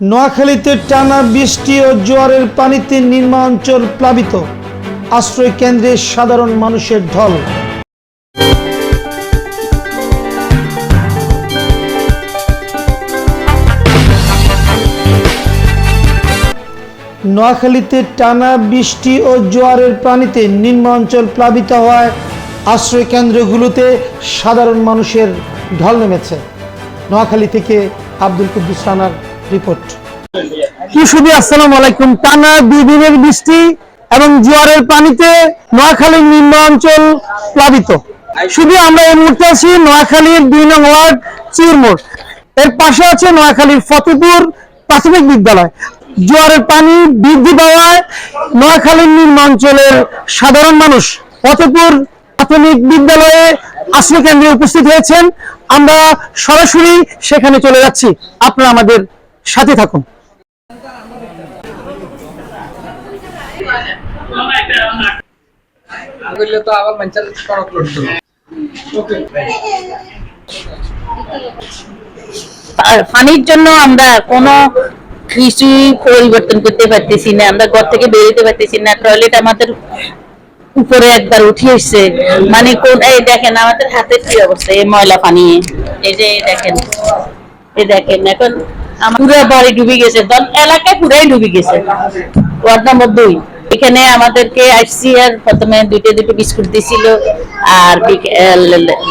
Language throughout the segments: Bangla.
নোয়াখালীতে টানা বৃষ্টি ও জোয়ারের পানিতে নির্মাঞ্চল প্লাবিত। আশ্রয় কেন্দ্রে সাধারণ মানুষের ঢল। নোয়াখালীতে টানা বৃষ্টি ও জোয়ারের পানিতে নিম্নাঞ্চল প্লাবিত হওয়ায় আশ্রয় কেন্দ্রগুলোতে সাধারণ মানুষের ঢল নেমেছে। নোয়াখালী থেকে আব্দুল কুদ্দুস রানার রিপোর্ট শুধু আসসালামু আলাইকুম। টানা বৃষ্টি এবং জোয়ারের পানিতে নোয়াখালীর নিম্ন অঞ্চল প্লাবিত। শুধু আমরা এই মুহূর্তে আছি নোয়াখালীর দুই নং ওয়ার্ড, চিরমোড়। এর পাশে আছে নোয়াখালীর ফতেপুর প্রাথমিক বিদ্যালয়। জোয়ারের পানি বৃদ্ধি পাওয়ায় নোয়াখালীর নিম্ন অঞ্চলের সাধারণ মানুষ ফতেপুর প্রাথমিক বিদ্যালয়ে আশ্রয় কেন্দ্রে উপস্থিত হয়েছেন। আমরা সরাসরি সেখানে চলে যাচ্ছি। আপনারা আমাদের সাথে থাকুন। পানির জন্য আমরা কোনো কিছুই পরিবর্তন করতে পারতেছি না। আমরা ঘর থেকে বেরোতে পারতেছি না। টয়লেট আমাদের উপরে একবার উঠে এসছে। মানে কোন এই দেখেন, আমাদের হাতের কি অবস্থা? এই ময়লা পানি। এই যে দেখেন। এই দেখেন, এখন পুরো বাড়ি ডুবে গেছে। দল এলাকায় পুরাই ডুবে গেছে। ওয়ার্ড নম্বর দুই। এখানে আমাদেরকে আর প্রথমে দুইটা দুটো বিস্কুট দিছিল, আর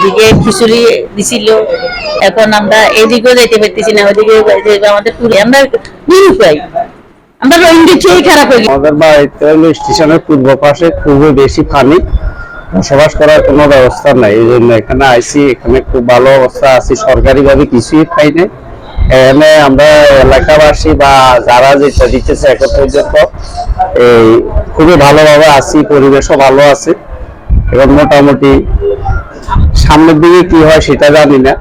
দিকে খিচুড়ি দিছিল। এখন আমরা এদিকেও যেতে পারতেছি না ওইদিকে আমাদের পুরো আমরা আমরা রোহিঙ্গি খেয়ে খারাপ হয়ে। আমাদের বাড়িতে হলো স্টেশনের পূর্ব পাশে খুবই বেশি পানি। বসবাস করার কোনো ব্যবস্থা নাই, এই জন্য এখানে আইসি, এখানে খুব ভালো অবস্থা আছে। সরকারি ভাবে কিছুই পাই নাই। এখানে আমরা এলাকাবাসী বা যারা যেটা দিতেছে এখন পর্যন্ত এই খুবই ভালোভাবে আছি, পরিবেশও ভালো আছে এবং মোটামুটি সামনের দিকে কি হয় সেটা জানি না।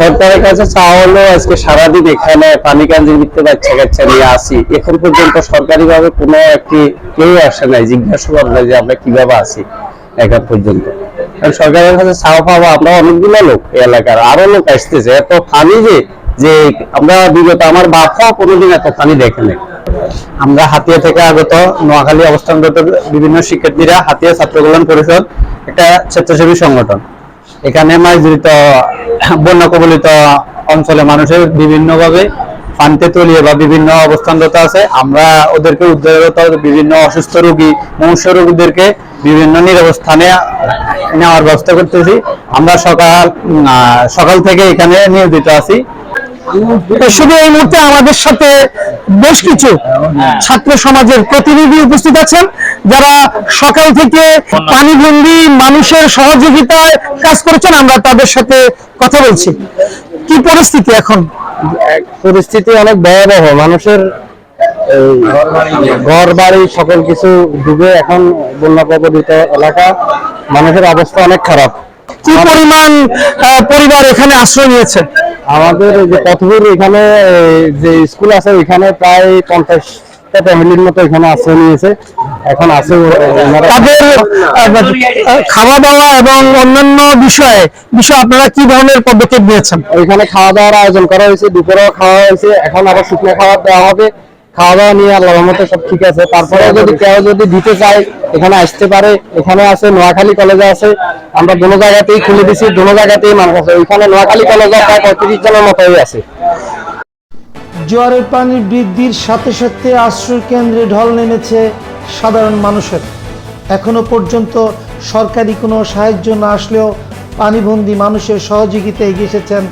সরকারের কাছে চাওয়া হলো আজকে সারাদিন এখানে পানি কাঞ্জির ভিত্তি বাচ্চা কাচ্চা নিয়ে আসি। এখন পর্যন্ত সরকারি ভাবে কোনো একটি কেউ আসে নাই, জিজ্ঞাসা করে নাই যে আমরা কীভাবে আছি এখন পর্যন্ত। সরকারের কাছে চাওয়া পাওয়া আমরা অনেকগুলো লোক এলাকার, আরও লোক আসতেছে। এত পানি যে যে আমরা বিগত আমার বাপাও কোনোদিন এত পানি দেখে নাই। আমরা হাতিয়া থেকে আগত নোয়াখালী অবস্থানগত বিভিন্ন শিক্ষার্থীরা হাতিয়া ছাত্র কল্যাণ পরিষদ একটা স্বেচ্ছাসেবী সংগঠন। এখানে মাইজরিত বন্যা কবলিত অঞ্চলে মানুষের বিভিন্নভাবে পানিতে তলিয়ে বা বিভিন্ন অবস্থানরত আছে। আমরা ওদেরকে উদ্ধারত বিভিন্ন অসুস্থ রোগী, মনুষ্য রোগীদেরকে বিভিন্ন নিরবস্থানে নেওয়ার ব্যবস্থা করতেছি। আমরা সকাল সকাল থেকে এখানে নিয়োজিত আছি। শুধু এই মুহূর্তে আমাদের সাথে বেশ কিছু ছাত্র সমাজের প্রতিনিধি উপস্থিত আছেন যারা সকাল থেকে পানিবন্দী মানুষের সহযোগিতায় কাজ করেছেন আমরা তাদের সাথে কথা বলছি। কি পরিস্থিতি এখন? পরিস্থিতি অনেক ভয়াবহ। মানুষের ঘর বাড়ি সকল কিছু ডুবে এখন বন্যা এলাকা। মানুষের অবস্থা অনেক খারাপ। কি পরিমাণ আহ, পরিবার এখানে আশ্রয় নিয়েছে? আমাদের যে পথপুর এখানে যে স্কুল আছে ওইখানে প্রায় পঞ্চাশ ফ্যামিলির মতো এখানে আশ্রয় নিয়েছে। এখন আছে তাদের খাওয়া দাওয়া এবং অন্যান্য বিষয়ে বিষয়ে আপনারা কি ধরনের পদক্ষেপ নিয়েছেন? ওইখানে খাওয়া দাওয়ার আয়োজন করা হয়েছে দুপুরেও খাওয়া হয়েছে এখন আবার শুকনো খাবার দেওয়া হবে। খাওয়া দাওয়া নিয়ে আল্লাহর মতো সব ঠিক আছে। তারপরে যদি কেউ যদি দিতে চায়, এখানে আসতে পারে। এখানে আছে, নোয়াখালী কলেজে আছে। আমরা দোনো জায়গাতেই খুলে দিছি, দোনো জায়গাতেই মানুষ আছে। ওইখানে নোয়াখালী কলেজে প্রায় পঁয়ত্রিশ জনের মতোই আছে। বৃদ্ধির সাথে সাথে আশ্রয় কেন্দ্রে ঢল নেমেছে সাধারণ মানুষের। এখনও পর্যন্ত সরকারি কোনো সাহায্য না আসলেও পানিবন্দী মানুষের সহযোগিতা এগিয়ে এসেছেন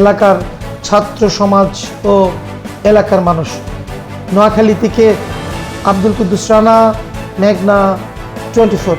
এলাকার ছাত্র সমাজ ও এলাকার মানুষ। নোয়াখালী থেকে আব্দুল কুদ্দুস রানা মেঘনা টোয়েন্টি ফোর।